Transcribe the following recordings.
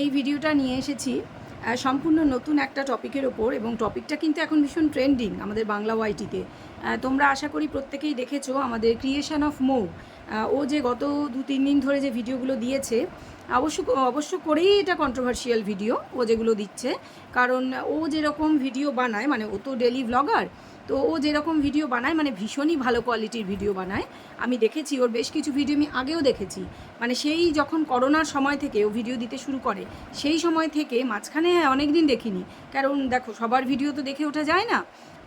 এই ভিডিওটা নিয়ে এসেছি। সম্পূর্ণ নতুন একটা টপিকের ওপর এবং টপিকটা কিন্তু এখন ভীষণ ট্রেন্ডিং আমাদের বাংলা ওয়াইটিতে। তোমরা আশা করি প্রত্যেকেই দেখেছ আমাদের ক্রিয়েশন অফ মৌ ও যে গত দু তিন দিন ধরে যে ভিডিওগুলো দিয়েছে, অবশ্য অবশ্য করেই এটা কন্ট্রোভার্সিয়াল ভিডিও ও যেগুলো দিচ্ছে। কারণ ও যেরকম ভিডিও বানায় মানে ও তো ডেলি ব্লগার তো ও যেরকম ভিডিও বানায় মানে ভীষণই ভালো কোয়ালিটির ভিডিও বানায়। আমি দেখেছি, ওর বেশ কিছু ভিডিও আমি আগেও দেখেছি। মানে সেই যখন করোনার সময় থেকে ও ভিডিও দিতে শুরু করে, সেই সময় থেকে মাঝখানে অনেক দিন দেখিনি। কারণ দেখো, সবার ভিডিও তো দেখে ওঠা যায় না।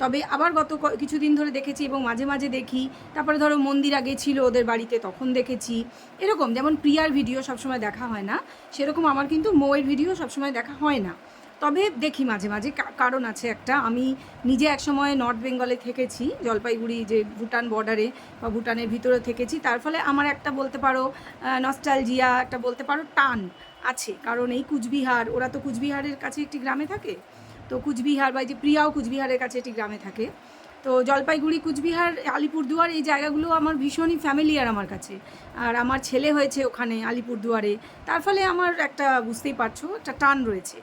তবে আবার গত কিছুদিন ধরে দেখেছি এবং মাঝে মাঝে দেখি। তারপরে ধরো মন্দির আগে ছিল ওদের বাড়িতে, তখন দেখেছি। এরকম, যেমন প্রিয়ার ভিডিও সবসময় দেখা হয় না, সেরকম আমার কিন্তু মৌয়ের ভিডিও সবসময় দেখা হয় না। তবে দেখি মাঝে মাঝে কারণ আছে একটা, আমি নিজে একসময় নর্থ বেঙ্গলে থেকেছি, জলপাইগুড়ি যে ভুটান বর্ডারে বা ভুটানের ভিতরে থেকেছি, তার ফলে আমার একটা বলতে পারো নস্টালজিয়া একটা বলতে পারো টান আছে। কারণ এই কুচবিহার, ওরা তো কুচবিহারের কাছে একটি গ্রামে থাকে। তো কুচবিহার বা এই যে প্রিয়াও কুচবিহারের কাছে একটি গ্রামে থাকে। তো জলপাইগুড়ি, কুচবিহার, আলিপুরদুয়ার এই জায়গাগুলো আমার ভীষণই ফ্যামিলিয়ার আমার কাছে। আর আমার ছেলে হয়েছে ওখানে আলিপুরদুয়ারে। তার ফলে আমার একটা বুঝতেই পারছ, একটা টান রয়েছে।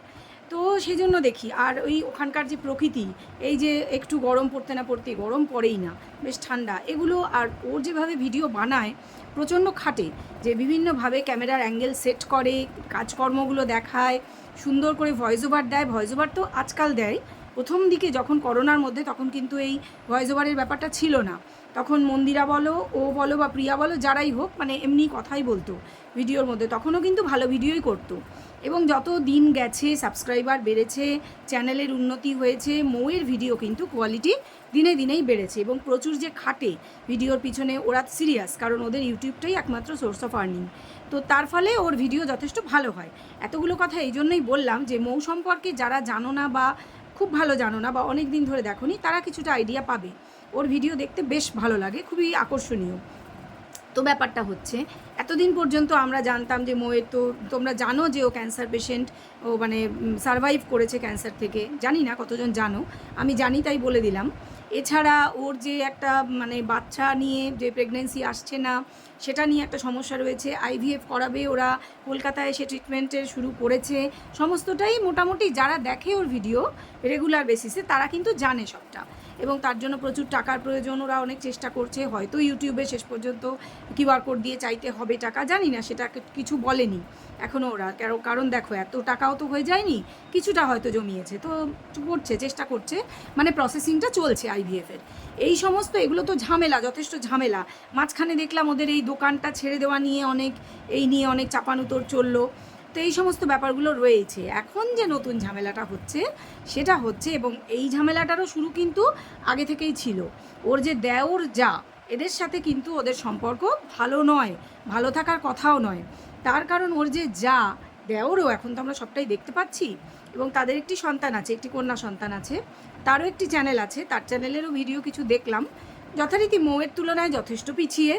তো সেই জন্য দেখি। আর ওই ওখানকার যে প্রকৃতি, এই যে একটু গরম পড়তে না পড়তে গরম পড়েই না, বেশ ঠান্ডা, এগুলো আর ওর যেভাবে ভিডিও বানায়, প্রচণ্ড খাটে যে বিভিন্নভাবে ক্যামেরার অ্যাঙ্গেল সেট করে, কাজকর্মগুলো দেখায়, সুন্দর করে ভয়েস ওভার দেয়। ভয়েস ওভার তো আজকাল দেয়। প্রথম দিকে যখন করোনার মধ্যে তখন কিন্তু এই ভয়েস ওভারের ব্যাপারটা ছিল না। তখন মন্দিরা বলো, ও বলো বা প্রিয়া বলো, যারাই হোক মানে এমনি কথাই বলতো ভিডিওর মধ্যে। তখনও কিন্তু ভালো ভিডিওই করতো। এবং যত দিন গেছে সাবস্ক্রাইবার বেড়েছে চ্যানেলের উন্নতি হয়েছে, মৌয়ের ভিডিও কিন্তু কোয়ালিটি দিনে দিনেই বেড়েছে এবং প্রচুর যে খাটে ভিডিওর পিছনে ওরা সিরিয়াস কারণ ওদের ইউটিউবটাই একমাত্র সোর্স অফ আর্নিং তো তার ফলে ওর ভিডিও যথেষ্ট ভালো হয়। এতগুলো কথা এই জন্যই বললাম যে, মৌ সম্পর্কে যারা জানো না বা খুব ভালো জানো না বা অনেক দিন ধরে দেখোনি, তারা কিছুটা আইডিয়া পাবে। ওর ভিডিও দেখতে বেশ ভালো লাগে, খুবই আকর্ষণীয়। তো ব্যাপারটা হচ্ছে। এতদিন পর্যন্ত আমরা জানতাম যে মোয়ের তো, তোমরা জানো যে ও ক্যান্সার পেশেন্ট ও মানে সারভাইভ করেছে ক্যান্সার থেকে। জানি না কতজন জানো, আমি জানি তাই বলে দিলাম। এছাড়া ওর যে একটা মানে বাচ্চা নিয়ে যে প্রেগনেন্সি আসছে না, সেটা নিয়ে একটা সমস্যা রয়েছে। আইভিএফ করাবে ওরা, কলকাতায় এসে ট্রিটমেন্টের শুরু করেছে। সমস্তটাই মোটামুটি যারা দেখে ওর ভিডিও রেগুলার বেসিসে তারা কিন্তু জানে সবটা। এবং তার জন্য প্রচুর টাকার প্রয়োজন, ওরা অনেক চেষ্টা করছে। হয়তো ইউটিউবে শেষ পর্যন্ত কিউআর কোড দিয়ে চাইতে হবে টাকা, জানি না, সেটা কিছু বলেনি এখনও ওরা। কারণ দেখো, এত টাকাও তো হয়ে যায়নি, কিছুটা হয়তো জমিয়েছে। তো করছে, চেষ্টা করছে। মানে প্রসেসিংটা চলছে আইভিএফের এই সমস্ত, এগুলো তো ঝামেলা, যথেষ্ট ঝামেলা। মাঝখানে দেখলাম ওদের এই দোকানটা ছেড়ে দেওয়া নিয়ে অনেক, এই নিয়ে অনেক চাপানুতোর চলল। তো এই সমস্ত ব্যাপারগুলো রয়েছে। এখন যে নতুন ঝামেলাটা হচ্ছে, সেটা হচ্ছে এবং এই ঝামেলাটারও শুরু কিন্তু আগে থেকেই ছিল। ওর যে দেওর যা, এদের সাথে কিন্তু ওদের সম্পর্ক ভালো নয়, ভালো থাকার কথাও নয়। তার কারণ ওর যে যা, দেওরও এখন তো আমরা সবটাই দেখতে পাচ্ছি এবং তাদের একটি সন্তান আছে, একটি কন্যা সন্তান আছে, তারও একটি চ্যানেল আছে, তার চ্যানেলেরও ভিডিও কিছু দেখলাম। যথারীতি মৌয়ের তুলনায় যথেষ্ট পিছিয়ে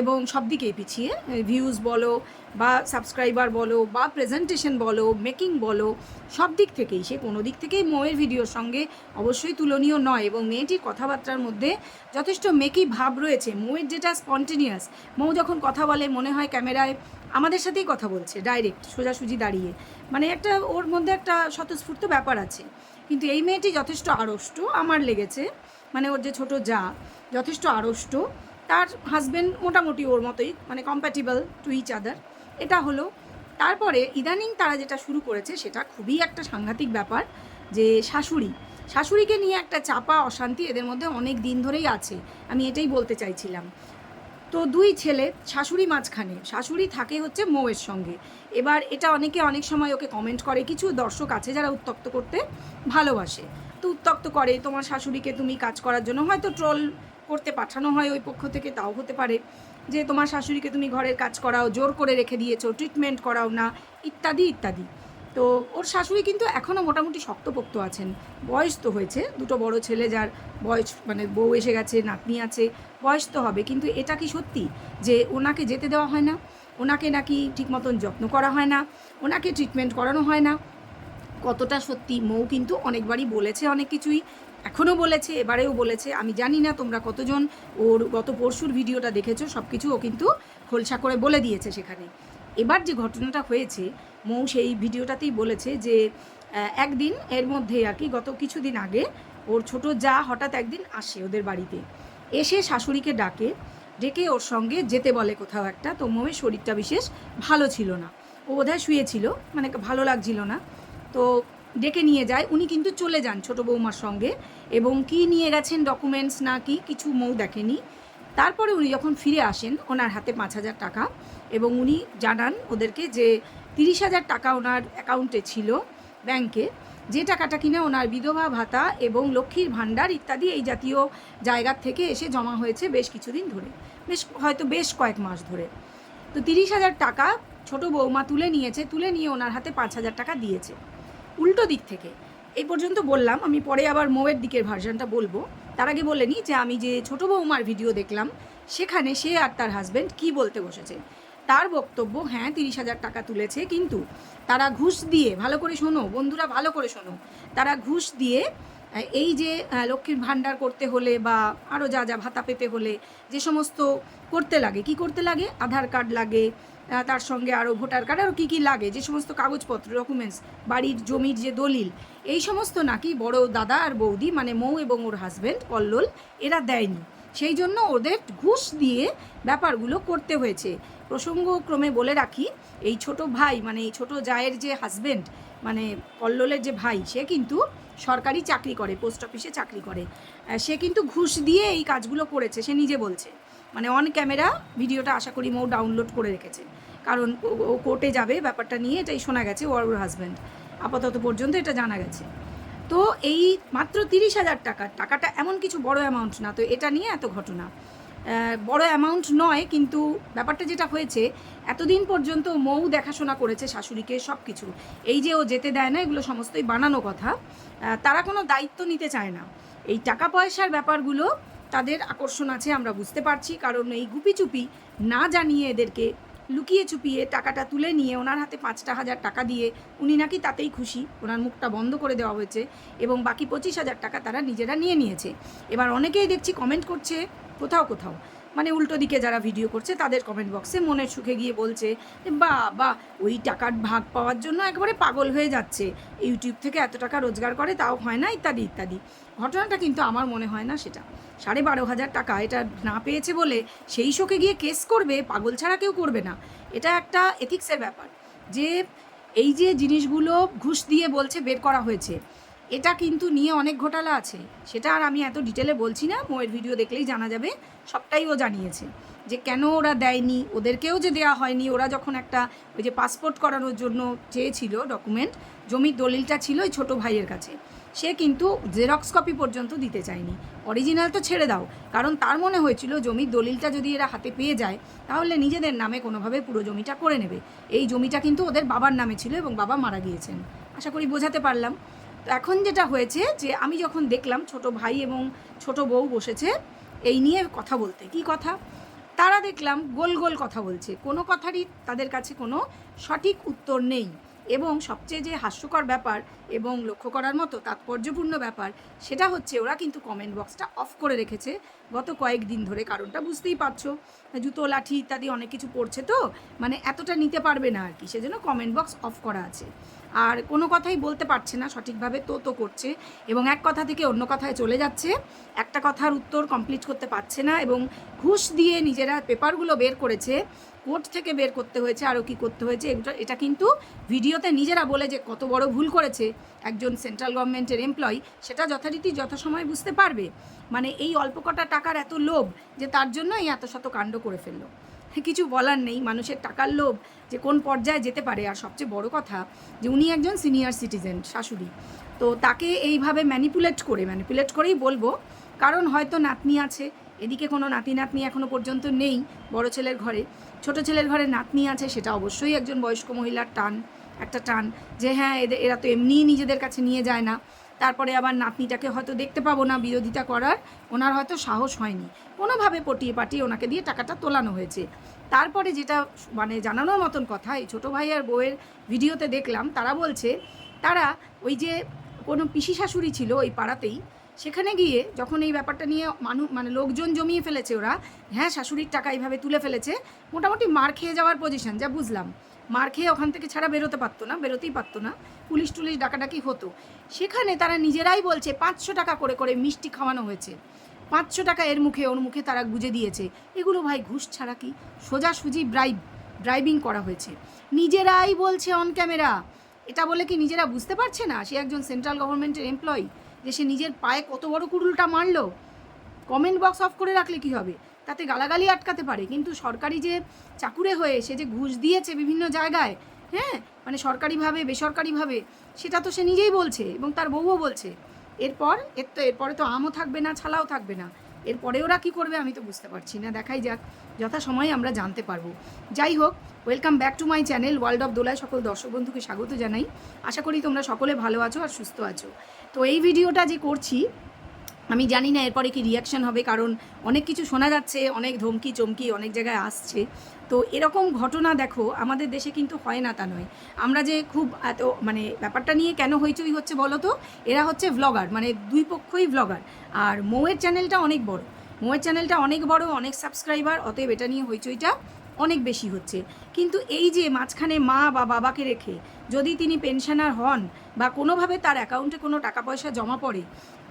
এবং সব দিকেই পিছিয়ে ভিউজ বলো বা সাবস্ক্রাইবার বলো বা প্রেজেন্টেশন বলো মেকিং বলো, সব দিক থেকেই, সে কোনো দিক থেকেই মৌয়ের ভিডিওর সঙ্গে অবশ্যই তুলনীয় নয় এবং মেয়েটির কথাবার্তার মধ্যে যথেষ্ট মেকি ভাব রয়েছে। মৌয়ের যেটা স্পন্টেনিয়াস মৌ যখন কথা বলে মনে হয় ক্যামেরায়, আমাদের সাথেই কথা বলছে ডাইরেক্ট সোজাসুজি দাঁড়িয়ে। মানে একটা, ওর মধ্যে একটা স্বতঃস্ফূর্ত ব্যাপার আছে। কিন্তু এই মেয়েটি যথেষ্ট আড়ষ্ট, আমার লেগেছে। মানে ওর যে ছোট যা, যথেষ্ট আড়ষ্ট। তার হাজবেন্ড মোটামুটি ওর মতোই মানে কম্প্যাটিবল টু ইচ আদার এটা হলো। তারপরে ইদানিং তারা যেটা শুরু করেছে, সেটা খুবই একটা সাংঘাতিক ব্যাপার যে শাশুড়ি, শাশুড়িকে নিয়ে একটা চাপা অশান্তি এদের মধ্যে অনেক দিন ধরেই আছে, আমি এটাই বলতে চাইছিলাম। তো দুই ছেলে, শাশুড়ি মাঝখানে, শাশুড়ি থাকে হচ্ছে মৌয়ের সঙ্গে। এবার এটা অনেকে অনেক সময় ওকে কমেন্ট করে, কিছু দর্শক আছে যারা উত্তক্ত করতে ভালোবাসে। তো উত্তক্ত করে, তোমার শাশুড়িকে তুমি কাজ করার জন্য হয়তো ট্রোল করতে পাঠানো হয় ওই পক্ষ থেকে, তাও হতে পারে যে তোমার শাশুড়িকে তুমি ঘরের কাজ করাও, জোর করে রেখে দিয়েছ ট্রিটমেন্ট করাও না, ইত্যাদি ইত্যাদি। তো ওর শাশুড়ি কিন্তু এখনও মোটামুটি শক্তপোক্ত আছেন। বয়স তো হয়েছে, দুটো বড় ছেলে যার বয়স মানে বউ এসে গেছে, নাতনি আছে, বয়স তো হবে। কিন্তু এটা কি সত্যি যে ওনাকে যেতে দেওয়া হয় না? ওনাকে নাকি ঠিক মতন যত্ন করা হয় না? ওনাকে ট্রিটমেন্ট করানো হয় না? কতটা সত্যি, মৌ কিন্তু অনেকবারই বলেছে অনেক কিছুই, এখনও বলেছে, এবারেও বলেছে, আমি জানি না তোমরা কতজন ওর গত পরশুর ভিডিওটা দেখেছ সব কিছু ও কিন্তু খোলসা করে বলে দিয়েছে সেখানে। এবার যে ঘটনাটা হয়েছে, মৌ সেই ভিডিওটাতেই বলেছে যে একদিন এর মধ্যে আর কি গত কিছুদিন আগে ওর ছোট যা হঠাৎ একদিন আসে ওদের বাড়িতে। এসে শাশুড়িকে ডাকে, ডেকে ওর সঙ্গে যেতে বলে কোথাও একটা, তো মৌয়ের শরীরটা বিশেষ ভালো ছিল না। ও বোধহয় শুয়েছিল মানে ভালো লাগছিল না। তো ডেকে নিয়ে যায়। উনি কিন্তু চলে যান ছোট বৌমার সঙ্গে এবং কি নিয়ে গেছেন ডকুমেন্টস না কি কিছু মৌ দেখেনি। তারপরে উনি যখন ফিরে আসেন ওনার হাতে পাঁচ হাজার টাকা এবং উনি জানান ওদেরকে যে তিরিশ হাজার টাকা ওনার অ্যাকাউন্টে ছিল ব্যাংকে যে টাকাটা কিনা ওনার বিধবা ভাতা এবং লক্ষ্মীর ভাণ্ডার ইত্যাদি এই জাতীয় জায়গার থেকে এসে জমা হয়েছে বেশ কিছুদিন ধরে। বেশ হয়তো বেশ কয়েক মাস ধরে। তো তিরিশ হাজার টাকা ছোট বৌমা তুলে নিয়েছে, তুলে নিয়ে ওনার হাতে পাঁচ হাজার টাকা দিয়েছে। উল্টো দিক থেকে। এই পর্যন্ত বললাম, আমি পরে আবার মৌয়ের দিকের ভার্সনটা বলব। তার আগে বলে নিই যে, আমি যে ছোট বৌমার ভিডিও দেখলাম, সেখানে সে আর তার হাজব্যান্ড কি বলতে বসেছে। তার বক্তব্য হ্যাঁ তিরিশ হাজার টাকা তুলেছে, কিন্তু তারা ঘুষ দিয়ে, ভালো করে শোনো, বন্ধুরা ভালো করে শোনো, তারা ঘুষ দিয়ে এই যে লক্ষ্মীর ভাণ্ডার করতে হলে বা আরও যা যা ভাতা পেতে হলে, যে সমস্ত করতে লাগে, কি করতে লাগে? আধার কার্ড লাগে তার সঙ্গে আরও ভোটার কার্ড আরও কী কী লাগে? যে সমস্ত কাগজপত্র ডকুমেন্টস বাড়ির জমির যে দলিল, এই সমস্ত নাকি বড় দাদা আর বৌদি মানে মৌ এবং ওর হাজব্যান্ড কল্লোল, এরা দেয়নি। সেই জন্য ওদের ঘুষ দিয়ে ব্যাপারগুলো করতে হয়েছে। প্রসঙ্গক্রমে বলে রাখি, এই ছোট ভাই মানে এই ছোট জায়ের যে হাজবেন্ড মানে কল্লোলের যে ভাই, সে কিন্তু সরকারি চাকরি করে পোস্ট অফিসে চাকরি করে। সে কিন্তু ঘুষ দিয়ে এই কাজগুলো করেছে, সে নিজে বলছে। মানে অন ক্যামেরা ভিডিওটা আশা করি মৌ ডাউনলোড করে রেখেছে। কারণ ও- কোর্টে যাবে, ব্যাপারটা নিয়ে এটাই শোনা গেছে ওর হাজব্যান্ড আপাতত পর্যন্ত এটা জানা গেছে। তো এই মাত্র তিরিশ হাজার টাকা, টাকাটা এমন কিছু বড় অ্যামাউন্ট না, তো এটা নিয়ে এত ঘটনা। বড় অ্যামাউন্ট নয়, কিন্তু ব্যাপারটা যেটা হয়েছে, এতদিন পর্যন্ত মৌ দেখাশোনা করেছে শাশুড়িকে সব কিছু এই যে ও যেতে দেয় না, এগুলো সমস্তই বানানো কথা। তারা কোনো দায়িত্ব নিতে চায় না। এই টাকা পয়সার ব্যাপারগুলো তাদের আকর্ষণ আছে, আমরা বুঝতে পারছি। কারণ এই গুপিচুপি না জানিয়ে এদেরকে লুকিয়ে চুপিয়ে টাকাটা তুলে নিয়ে ওনার হাতে পাঁচটা হাজার টাকা দিয়ে উনি নাকি তাতেই খুশি। ওনার মুখটা বন্ধ করে দেওয়া হয়েছে এবং বাকি পঁচিশ হাজার টাকা তারা নিজেরা নিয়ে নিয়েছে। এবার অনেকেই দেখছি কমেন্ট করছে, কোথাও কোথাও। মানে উল্টো দিকে যারা ভিডিও করছে, তাদের কমেন্ট বক্সে মনের সুখে গিয়ে বলছে বা বা, ওই টাকার ভাগ পাওয়ার জন্য একবারে পাগল হয়ে যাচ্ছে। ইউটিউব থেকে এত টাকা রোজগার করে, তাও হয় না, ইত্যাদি ইত্যাদি। ঘটনাটা কিন্তু আমার মনে হয় না সেটা। সাড়ে বারো হাজার টাকা এটা না পেয়েছে বলে সেই শোকে গিয়ে কেস করবে, পাগল ছাড়া কেউ করবে না। এটা একটা এথিক্সের ব্যাপার। যে, এই যে জিনিসগুলো ঘুষ দিয়ে বলছে, বের করা হয়েছে এটা কিন্তু নিয়ে অনেক ঘোটালা আছে। সেটা আর আমি এত ডিটেলে বলছি না, মোয়ের ভিডিও দেখলেই জানা যাবে, সবটাই ও জানিয়েছে। যে কেন ওরা দেয়নি, ওদেরকেও যে দেওয়া হয়নি, ওরা যখন একটা ওই যে পাসপোর্ট করানোর জন্য চেয়েছিল ডকুমেন্ট জমির দলিলটা ছিল ওই ছোটো ভাইয়ের কাছে। সে কিন্তু জেরক্স কপি পর্যন্ত দিতে চায়নি। অরিজিনাল তো ছেড়ে দাও। কারণ তার মনে হয়েছিল জমির দলিলটা যদি এরা হাতে পেয়ে যায়, তাহলে নিজেদের নামে কোনোভাবে পুরো জমিটা করে নেবে। এই জমিটা কিন্তু ওদের বাবার নামে ছিল এবং বাবা মারা গিয়েছেন। আশা করি বোঝাতে পারলাম। এখন যেটা হয়েছে যে আমি যখন দেখলাম ছোট ভাই এবং ছোট বউ বসেছে, এই নিয়ে কথা বলতে। কি কথা? তারা দেখলাম গোল গোল কথা বলছে। কোনো কথারই তাদের কাছে কোনো সঠিক উত্তর নেই এবং সবচেয়ে যে হাস্যকর ব্যাপার এবং লক্ষ্য করার মতো তাৎপর্যপূর্ণ ব্যাপার সেটা হচ্ছে ওরা কিন্তু কমেন্ট বক্সটা অফ করে রেখেছে গত কয়েকদিন ধরে। কারণটা বুঝতেই পারছ। জুতো, লাঠি ইত্যাদি অনেক কিছু পড়ছে তো। মানে এতটা নিতে পারবে না আর কি। সেজন্য কমেন্ট বক্স অফ করা আছে। আর কোনো কথাই বলতে পারছে না সঠিকভাবে, তো তো করছে এবং এক কথা থেকে অন্য কথায় চলে যাচ্ছে। একটা কথার উত্তর কমপ্লিট করতে পারছে না এবং ঘুষ দিয়ে নিজেরা পেপারগুলো বের করেছে, কোর্ট থেকে বের করতে হয়েছে, আরও কি করতে হয়েছে এটা কিন্তু ভিডিওতে নিজেরা বলে যে কত বড় ভুল করেছে একজন সেন্ট্রাল গভর্নমেন্টের এমপ্লয়ি সেটা যথারীতি যথাসময়ে বুঝতে পারবে। মানে এই অল্প কটা টাকার এত লোভ যে তার জন্য এই এত শত কাণ্ড করে ফেলল। কিছু বলার নেই, মানুষের টাকার লোভ যে কোন পর্যায়ে যেতে পারে। আর সবচেয়ে বড় কথা যে উনি একজন সিনিয়র সিটিজেন শাশুড়ি। তো তাকে এইভাবে ম্যানিপুলেট করে ম্যানিপুলেট করেই বলব, কারণ হয়তো নাতনি আছে, এদিকে কোনো নাতি নাতনি এখনও পর্যন্ত নেই বড় ছেলের ঘরে। ছোট ছেলের ঘরে নাতনি আছে, সেটা অবশ্যই একজন বয়স্ক মহিলার টান, একটা টান যে হ্যাঁ এদের এরা তো এমনিই নিজেদের কাছে নিয়ে যায় না। তারপরে আবার নাতনিটাকে হয়তো দেখতে পাবো না বিরোধিতা করার, ওনার হয়তো সাহস হয়নি। কোনোভাবে পটিয়ে পাটিয়ে ওনাকে দিয়ে টাকাটা তোলানো হয়েছে। তারপরে যেটা মানে জানানোর মতন কথা, এই ছোটো ভাই আর বউয়ের ভিডিওতে দেখলাম, তারা বলছে, তারা ওই যে কোনো পিসি শাশুড়ি ছিল ওই পাড়াতেই, সেখানে গিয়ে যখন এই ব্যাপারটা নিয়ে মানুষ মানে লোকজন জমিয়ে ফেলেছে ওরা হ্যাঁ শাশুড়ির টাকা এইভাবে তুলে ফেলেছে, মোটামুটি মার খেয়ে যাওয়ার পজিশন যা বুঝলাম। মার খেয়ে ওখান থেকে ছাড়া বেরোতে পারতো না, বেরোতেই পারতো না। পুলিশ টুলিশ ডাকাডাকি হতো। সেখানে তারা নিজেরাই বলছে, পাঁচশো টাকা করে করে মিষ্টি খাওয়ানো হয়েছে। পাঁচশো টাকা এর মুখে, ওর মুখে তারা গুজে দিয়েছে। এগুলো ভাই ঘুষ ছাড়া কি? সোজাসুজি ব্রাইব ড্রাইভিং করা হয়েছে। নিজেরাই বলছে অন ক্যামেরা এটা বলে কি নিজেরা বুঝতে পারছে না? সে একজন সেন্ট্রাল গভর্নমেন্টের এমপ্লয়ি যে সে নিজের পায়ে কত বড় কুড়ুলটা মারলো। কমেন্ট বক্স অফ করে রাখলে কি হবে? তাতে গালাগালি আটকাতে পারে। কিন্তু সরকারি যে চাকুরে হয়ে সে যে ঘুষ দিয়েছে বিভিন্ন জায়গায় হ্যাঁ? মানে সরকারিভাবে, বেসরকারিভাবে, সেটা তো সে নিজেই বলছে এবং তার বউও বলছে। এরপর, এর তো, এরপরে তো আমও থাকবে না, ছালাও থাকবে না। এরপরে ওরা কী করবে আমি তো বুঝতে পারছি না। দেখাই যাক যথাসময়ে আমরা জানতে পারব। যাই হোক welcome back to my channel world of দোলায় সকল দর্শক বন্ধুকে স্বাগত জানাই। আশা করি তোমরা সকলে ভালো আছো আর সুস্থ আছো। তো এই ভিডিওটা যে করছি আমি জানি না এরপরে কি রিয়াকশন হবে, কারণ অনেক কিছু শোনা যাচ্ছে, অনেক ধমকি, চমকি অনেক জায়গায় আসছে। তো এরকম ঘটনা দেখো, আমাদের দেশে কিন্তু হয় না তা নয়। আমরা যে খুব এত মানে ব্যাপারটা নিয়ে কেন হইচই হচ্ছে বলো তো? এরা হচ্ছে ভ্লগার মানে দুই পক্ষই ভ্লগার আর মৌয়ের চ্যানেলটা অনেক বড়। মৌয়ের চ্যানেলটা অনেক বড়, অনেক সাবস্ক্রাইবার অতএব এটা নিয়ে হইচইটা অনেক বেশি হচ্ছে। কিন্তু এই যে মাঝখানে মা বা বাবাকে রেখে যদি তিনি পেনশনার হন বা কোনোভাবে তার অ্যাকাউন্টে কোনো টাকা পয়সা জমা পড়ে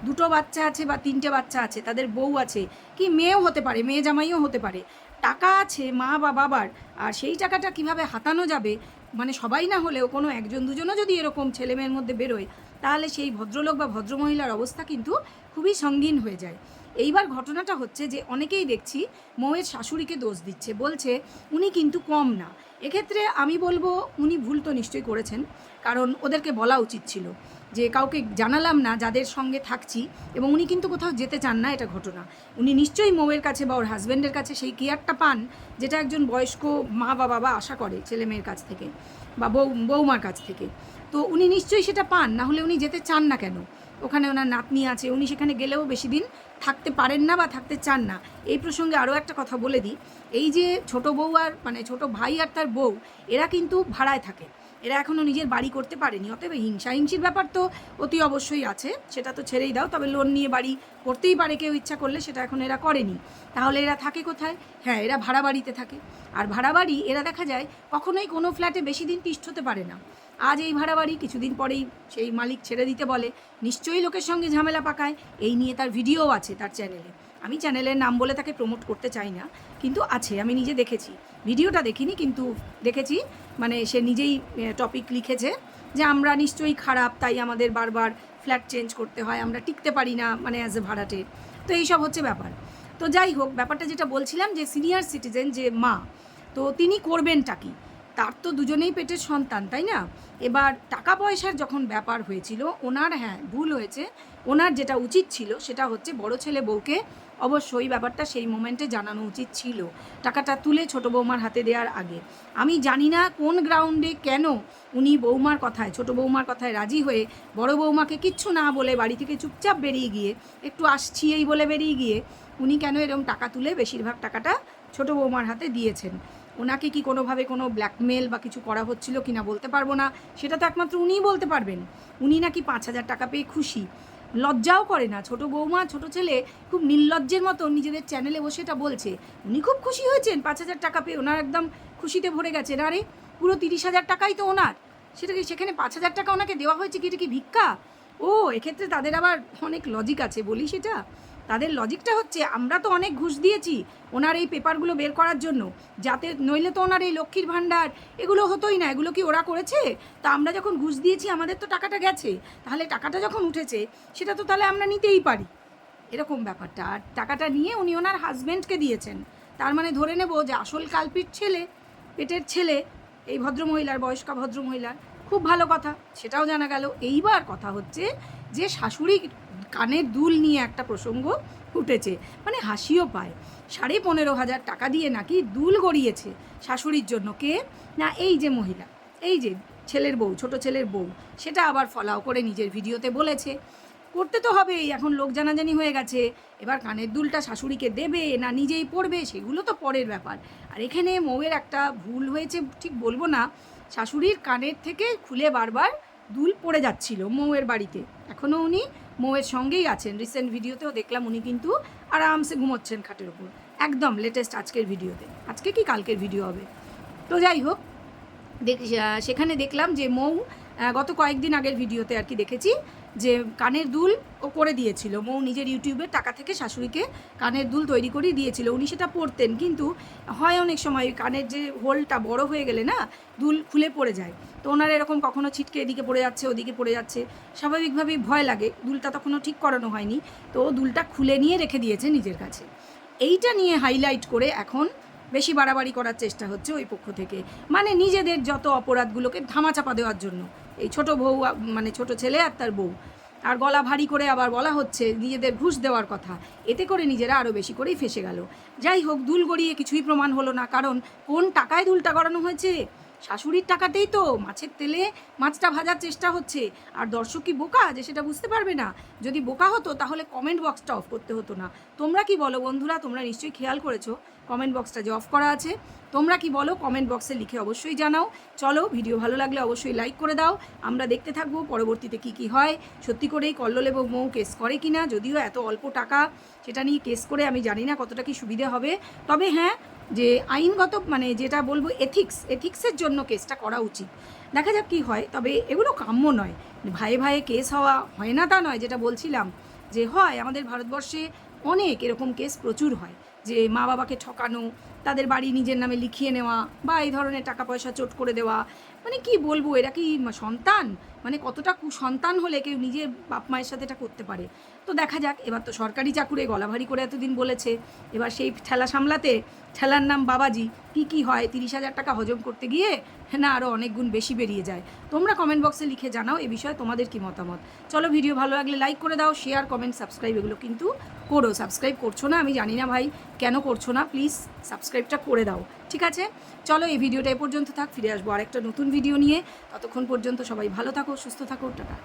দুটো বাচ্চা আছে বা তিনটে বাচ্চা আছে, তাদের বউ আছে, কি মেয়েও হতে পারে, মেয়ে জামাইও হতে পারে, টাকা আছে মা বা বাবার, আর সেই টাকাটা কীভাবে হাতানো যাবে মানে সবাই না হলেও কোনো একজন দুজনও যদি এরকম ছেলে মেয়ের মধ্যে বেরোয়, তাহলে সেই ভদ্রলোক বা ভদ্রমহিলার অবস্থা কিন্তু খুবই সঙ্গীন হয়ে যায়। এইবার ঘটনাটা হচ্ছে যে অনেকেই দেখছি মৌয়ের শাশুড়িকে দোষ দিচ্ছে, বলছে উনি কিন্তু কম না, এক্ষেত্রে আমি বলব উনি ভুল তো নিশ্চয়ই করেছেন, কারণ ওদেরকে বলা উচিত ছিল। যে কাউকে জানালাম না যাদের সঙ্গে থাকছি এবং উনি কিন্তু কোথাও যেতে চান না, এটা ঘটনা। উনি নিশ্চয়ই মৌয়ের কাছে বা ওর হাজব্যান্ডের কাছে সেই কেয়ারটা পান যেটা একজন বয়স্ক মা বা বাবা আশা করে ছেলে মেয়ের কাছ থেকে বা বউ বৌমার কাছ থেকে। তো উনি নিশ্চয়ই সেটা পান, না হলে উনি যেতে চান না কেন? ওখানে ওনার নাতনি আছে, উনি সেখানে গেলেও বেশি দিন থাকতে পারেন না বা থাকতে চান না। এই প্রসঙ্গে আরও একটা কথা বলে দিই। এই যে ছোট বউ আর মানে ছোট ভাই আর তার বউ, এরা কিন্তু ভাড়ায় থাকে। এরা এখনও নিজের বাড়ি করতে পারেনি, অতএব হিংসা হিংসির ব্যাপার তো অতি অবশ্যই আছে, সেটা তো ছেড়েই দাও, তবে লোন নিয়ে বাড়ি করতেই পারে কেউ, ইচ্ছা করলে সেটা এখন এরা করেনি। তাহলে এরা থাকে কোথায়? হ্যাঁ এরা ভাড়া বাড়িতে থাকে। আর ভাড়া বাড়ি, এরা দেখা যায় কখনোই কোনো ফ্ল্যাটে বেশি দিন তিষ্ঠ হতে পারে না। আজ এই ভাড়া বাড়ি, কিছুদিন পরেই সেই মালিক ছেড়ে দিতে বলে, নিশ্চয়ই লোকের সঙ্গে ঝামেলা পাকায়, এই নিয়ে তার ভিডিও আছে তার চ্যানেলে আমি চ্যানেলের নাম বলে তাকে প্রমোট করতে চাই না, কিন্তু আছে, আমি নিজে দেখেছি। ভিডিওটা দেখিনি, কিন্তু দেখেছি মানে সে নিজেই টপিক লিখেছে যে আমরা নিশ্চয়ই খারাপ, তাই আমাদের বারবার ফ্ল্যাট চেঞ্জ করতে হয়, আমরা টিকতে পারি না মানে অ্যাজ এ ভাড়াটে। তো এইসব হচ্ছে ব্যাপার। তো যাই হোক, ব্যাপারটা যেটা বলছিলাম যে সিনিয়র সিটিজেন যে মা, তো তিনি করবেনটা কি? তার তো দুজনেই পেটের সন্তান, তাই না? এবার টাকা পয়সার যখন ব্যাপার হয়েছিল, ওনার হ্যাঁ ভুল হয়েছে, ওনার যেটা উচিত ছিল সেটা হচ্ছে বড় ছেলে বউকে অবশ্যই ব্যাপারটা সেই মোমেন্টে জানানো উচিত ছিল। টাকাটা তুলে ছোট বৌমার হাতে দেওয়ার আগে। আমি জানি না কোন গ্রাউন্ডে কেন উনি বৌমার কথায়, ছোট বৌমার কথায় রাজি হয়ে বড় বৌমাকে কিচ্ছু না বলে বাড়ি থেকে চুপচাপ বেরিয়ে গিয়ে, একটু আসছি এই বলে বেরিয়ে গিয়ে, উনি কেন এরকম টাকা তুলে বেশিরভাগ টাকাটা ছোট বৌমার হাতে দিয়েছেন? ওনাকে কি কোনোভাবে কোনো ব্ল্যাকমেল বা কিছু করা হচ্ছিল কি না বলতে পারব না। সেটা তো একমাত্র উনিই বলতে পারবেন। উনি নাকি পাঁচ হাজার টাকা পেয়ে খুশি। লজ্জাও করে না। ছোট বৌমা, ছোট ছেলে খুব নির্লজ্জের মতো নিজেদের চ্যানেলে বসে এটা বলছে। উনি খুব খুশি হয়েছেন, পাঁচ হাজার টাকা পেয়ে। ওনার একদম খুশিতে ভরে গেছেন। আরে, পুরো তিরিশ হাজার টাকাই তো ওনার। সেটা কি সেখানে পাঁচ হাজার টাকা ওনাকে দেওয়া হয়েছে কি? এটা কি ভিক্ষা? ও, এক্ষেত্রে তাদের আবার অনেক লজিক আছে, বলি সেটা। তাদের লজিকটা হচ্ছে, আমরা তো অনেক ঘুষ দিয়েছি ওনার এই পেপারগুলো বের করার জন্য। যাতে নইলে তো ওনার এই লক্ষ্মীর ভাণ্ডার, এগুলো হতোই না, এগুলো কি ওরা করেছে? তা আমরা যখন ঘুষ দিয়েছি, আমাদের তো টাকাটা গেছে। তাহলে টাকাটা যখন উঠেছে, সেটা তো তাহলে আমরা নিতেই পারি। এরকম ব্যাপারটা। আর টাকাটা নিয়ে উনি ওনার হাজব্যান্ডকে দিয়েছেন। তার মানে ধরে নেব যে আসল কালপিট ছেলে, পেটের ছেলে, এই ভদ্রমহিলার, বয়স্কা ভদ্রমহিলার। খুব ভালো কথা, সেটাও জানা গেল। এইবার কথা হচ্ছে যে শাশুড়ি কানের দুল নিয়ে একটা প্রসঙ্গ উঠেছে মানে হাসিও পায়। সাড়ে পনেরো হাজার টাকা দিয়ে নাকি দুল গড়িয়েছে শাশুড়ির জন্য। কে? না, এই যে মহিলা, এই যে ছেলের বউ, ছোট ছেলের বউ, সেটা আবার ফলাও করে নিজের ভিডিওতে বলেছে। করতে তো হবেই, এখন লোক জানাজানি হয়ে গেছে। এবার কানের দুলটা শাশুড়িকে দেবে না নিজেই পড়বে সেগুলো তো পরের ব্যাপার। আর এখানে মৌয়ের একটা ভুল হয়েছে, ঠিক বলব না। শাশুড়ির কানের থেকে খুলে বারবার দুল পড়ে যাচ্ছিল মৌয়ের বাড়িতে। এখনও উনি মৌয়ের সঙ্গেই আছেন। রিসেন্ট ভিডিওতেও দেখলাম উনি কিন্তু আরামসে ঘুমোচ্ছেন খাটের ওপর। একদম লেটেস্ট আজকের ভিডিওতে। আজকে কি কালকের ভিডিও হবে? তো যাই হোক, দেখ সেখানে দেখলাম যে মৌ গত কয়েকদিন আগের ভিডিওতে আর কি দেখেছি যে কানের দুল ও করে দিয়েছিল। মৌ নিজের ইউটিউবের টাকা থেকে শাশুড়িকে কানের দুল তৈরি করে দিয়েছিল। উনি সেটা পরতেন, কিন্তু হয় অনেক সময় কানের যে হোলটা বড় হয়ে গেলে না, দুল খুলে পড়ে যায়। তো ওনার এরকম কখনো ছিটকে এদিকে পড়ে যাচ্ছে, ওদিকে পড়ে যাচ্ছে। স্বাভাবিকভাবেই ভয় লাগে। দুলটা তখনও ঠিক করানো হয়নি। তো দুলটা খুলে নিয়ে রেখে দিয়েছে নিজের কাছে। এইটা নিয়ে হাইলাইট করে এখন বেশি বাড়াবাড়ি করার চেষ্টা হচ্ছে ওই পক্ষ থেকে। মানে নিজেদের যত অপরাধগুলোকে ধামাচাপা দেওয়ার জন্য। এই ছোট বউ মানে ছোট ছেলে আর তার বউ। আর গলা ভারী করে আবার বলা হচ্ছে নিজেদের ঘুষ দেওয়ার কথা। এতে করে নিজেরা আরও বেশি করেই ফেসে গেল। যাই হোক দুল গড়িয়ে কিছুই প্রমাণ হলো না, কারণ কোন টাকায় দুলটা করানো হয়েছে? শাশুড়ির টাকাতেই তো মাছের তেলে মাছটা ভাজার চেষ্টা হচ্ছে। আর দর্শক কি বোকা যে সেটা বুঝতে পারবে না? যদি বোকা হতো, তাহলে কমেন্ট বক্সটা অফ করতে হতো না। তোমরা কি বলো বন্ধুরা? তোমরা নিশ্চয়ই খেয়াল করেছ। কমেন্ট বক্সটা যে অফ করা আছে। তোমরা কি বলো, কমেন্ট বক্সে লিখে অবশ্যই জানাও। চলো, ভিডিও ভালো লাগলে অবশ্যই লাইক করে দাও। আমরা দেখতে থাকব পরবর্তীতে কি কি হয়। সত্যি করেই কল্লোল এবং মৌ কেস করে কিনা, যদিও এত অল্প টাকা সেটা নিয়ে কেস করে আমি জানি না কতটা কি সুবিধে হবে। তবে হ্যাঁ যে আইনগত মানে যেটা বলব এথিক্স এথিক্সের জন্য কেসটা করা উচিত। দেখা যাক কি হয়, তবে এগুলো কাম্য নয়। ভাইয়ে ভাইয়ে কেস হওয়া হয় না তা নয়, যেটা বলছিলাম যে হয়, আমাদের ভারতবর্ষে অনেক এরকম কেস প্রচুর হয়। যে মা বাবাকে ঠকানো, তাদের বাড়ি নিজের নামে লিখিয়ে নেওয়া বা এই ধরনের টাকা পয়সা চোট করে দেওয়া। মানে কি বলব, এরা কি সন্তান? মানে কতটা সন্তান হলে কেউ নিজের বাপ মায়ের সাথে এটা করতে পারে? তো দেখা যাক, এবার তো সরকারি চাকুরে গলা ভারী করে এতদিন বলেছে। এবার সেই ঠেলা সামলাতে, ঠেলার নাম বাবাজি। কি কি হয়, তিরিশ হাজার টাকা হজম করতে গিয়ে না আরও অনেক গুণ বেশি বেরিয়ে যায়। তোমরা কমেন্ট বক্সে লিখে জানাও এ বিষয়ে তোমাদের কি মতামত। চলো ভিডিও ভালো লাগলে লাইক করে দাও শেয়ার কমেন্ট সাবস্ক্রাইব এগুলো কিন্তু করো। সাবস্ক্রাইব করছ না? আমি জানি না ভাই কেন করছ না? প্লিজ সাবস্ক্রাইবটা করে দাও। ঠিক আছে? চলো এই ভিডিওটা এ পর্যন্ত থাক। ফিরে আসব আরেকটা নতুন ভিডিও নিয়ে। ততক্ষণ পর্যন্ত সবাই ভালো থাকো, সুস্থ থাকো। টাটা।